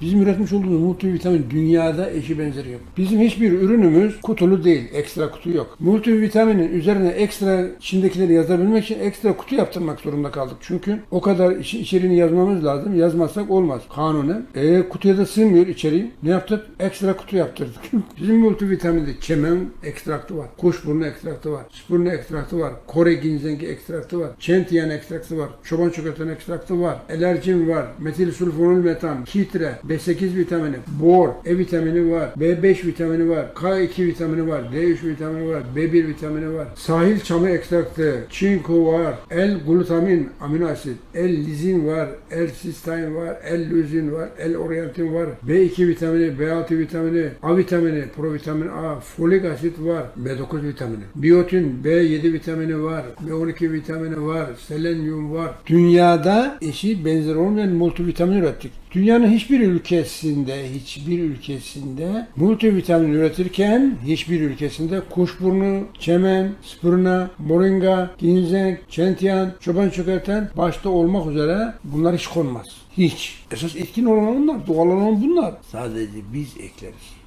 Bizim üretmiş olduğumuz multivitamin dünyada eşi benzeri yok. Bizim hiçbir ürünümüz kutulu değil. Ekstra kutu yok. Multivitaminin üzerine ekstra içindekileri yazabilmek için ekstra kutu yaptırmak zorunda kaldık. Çünkü o kadar iç- içeriğini yazmamız lazım. Yazmazsak olmaz. Kanunen. E kutuya da sığmıyor içeriği. Ne yaptık? Ekstra kutu yaptırdık. Bizim multivitaminde çemen ekstraktı var. Kuşburnu ekstraktı var. Spurnu ekstraktı var. Kore ginzengi ekstraktı var. Çentiyen ekstraktı var. Çoban çikolatan ekstraktı var. Elerjin var. Metil sulfonil metan. Kitre. B8 vitamini. Bor. E vitamini var. B5 vitamini var. K2 vitamini var. D3 vitamini var. B1 vitamini var. Sahil çamı ekstraktı. Çinko var. L-glutamin amino asit. L-lizin var. L-sistein var. L-lüzin var. L-orientin var. B2 vitamini, B6 vitamini, A vitamini, provitamin A, folik asit var. B9 vitamini. Biyotin, B7 vitamini var. B12 vitamini var. Selenyum var. Dünyada eşi benzer olmayan multivitamin ürettik. Dünyanın hiçbir ülkesinde, hiçbir ülkesinde multivitamin üretirken hiçbir ülkesinde kuşburnu, çemen, spurna, moringa, ginseng, çentiyan, çoban çökerten başta olmak üzere bunlar hiç konmaz. Hiç. Esas etkin olan onlar, doğal olan bunlar. Sadece biz ekleriz.